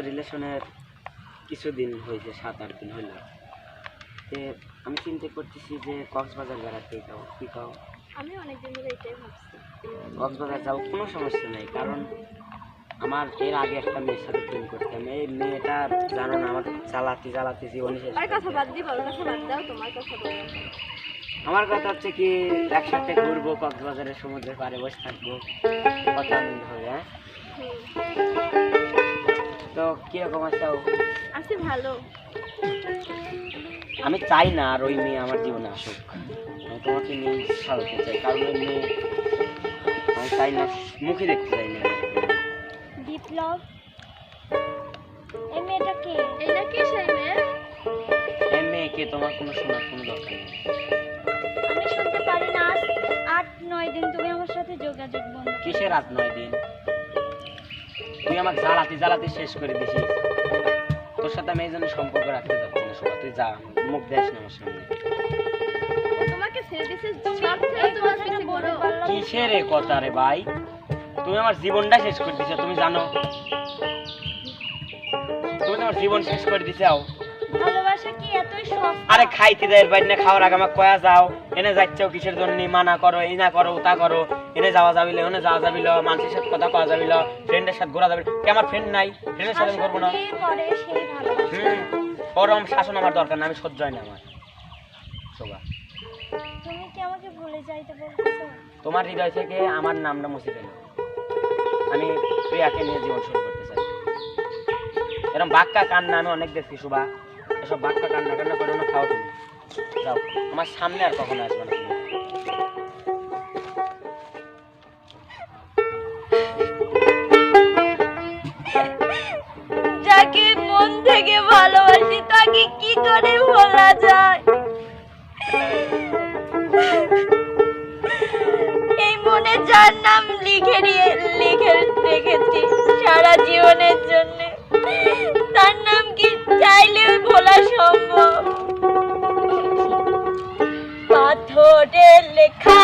রিলেশনের কিছুদিন হয়েছে সাত আট দিন হলো। তে আমি চিন্তা করতেছি যে কক্সবাজার বেড়াতে যাও কি কাও আমি অনেকদিন ধরে এটাই ভাবছি। কক্সবাজার যাও কোনো সমস্যা নেই কারণ আমার এর আগে একটা মেয়ের সাথে প্রেম করতাম। এই মেয়েটা জানো না আমার চালাতে চালাতে জীবনে শেষ কথা বাদ দিয়ে বড় কথা বাদ দাও তোমার কথা বলো আমার কথা হচ্ছে কি একসাথে ঘুরবো কক্সবাজারের সমুদ্রের পাড়ে বসে থাকব কত আনন্দ হবে হ্যাঁ। তো কীরকম আছো? আছি ভালো। আমি চাই না আর ওই মেয়ে আমার জীবনে আসুক। আমি তোমাকে নিয়ে সাজাতে চাই কারণ ওই মেয়ে আমি চাই না মুখে দেখতে চাই না। বিপ্লব এই মেয়েটা কে? এটা কে সেই মেয়ে? এই মেয়েকে তোমার কোনো শোনার কোনো দরকার নেই। আমি শুনতে পারি না আট নয় দিন তুমি আমার সাথে যোগাযোগ বন্ধ কিসের রাত নয় দিন? তুই আমাকে জ্বালাতে জ্বালাতে শেষ করে দিছিস। তোর সাথে আমি এই জন্য সম্পর্ক রাখতে চাচ্ছি না সবাই তুই যা মুখ দেখ না আমার সামনে তোমার কিসের এ কথা রে ভাই? তুমি আমার জীবনটা শেষ করে দিছো তুমি জানো। তুমি তো আমার জীবন শেষ করে দিছাও ভালোবাসা কি এতই সস্তা? আরে খাইতে দেয় বাইর না খাওয়ার আগে আমাকে কয়া যাও। এনে যাচ্ছাও কিসের জন্য? মানা করো এই না করো তা করো। এনে যাওয়া যাবিল ওনে যাওয়া যাবিল মানুষের সাথে কথা কওয়া যাবিল ফ্রেন্ডের সাথে ঘোরা যাবিল। কে আমার ফ্রেন্ড নাই ফ্রেন্ডের সাথে আমি করব না। হুম ওরম শাসন আমার দরকার না আমি সহ্য হয় না আমার। শোভা তুমি কি আমাকে ভুলে যাইতে বলতেছো? তোমার হৃদয় থেকে আমার নামটা মুছে ফেলো। আমি প্রিয়াকে নিয়ে জীবন শুরু করতে চাই। এরকম বাক্কা কান্না আমি অনেক দেখছি শুভা এসব বাক্কা কান্না কান্না করে না খাও তুমি। যাও। আমার সামনে আর কখনো আসবে না যাকে মন থেকে ভালোবাসি, তাকে কি করে ভোলা যায়? এই মনে যার নাম লিখে নিয়ে লিখে রেখেছি সারা জীবনের জন্য। তার নাম কি চাইলেও ভোলা সম্ভব? পাথরে লেখা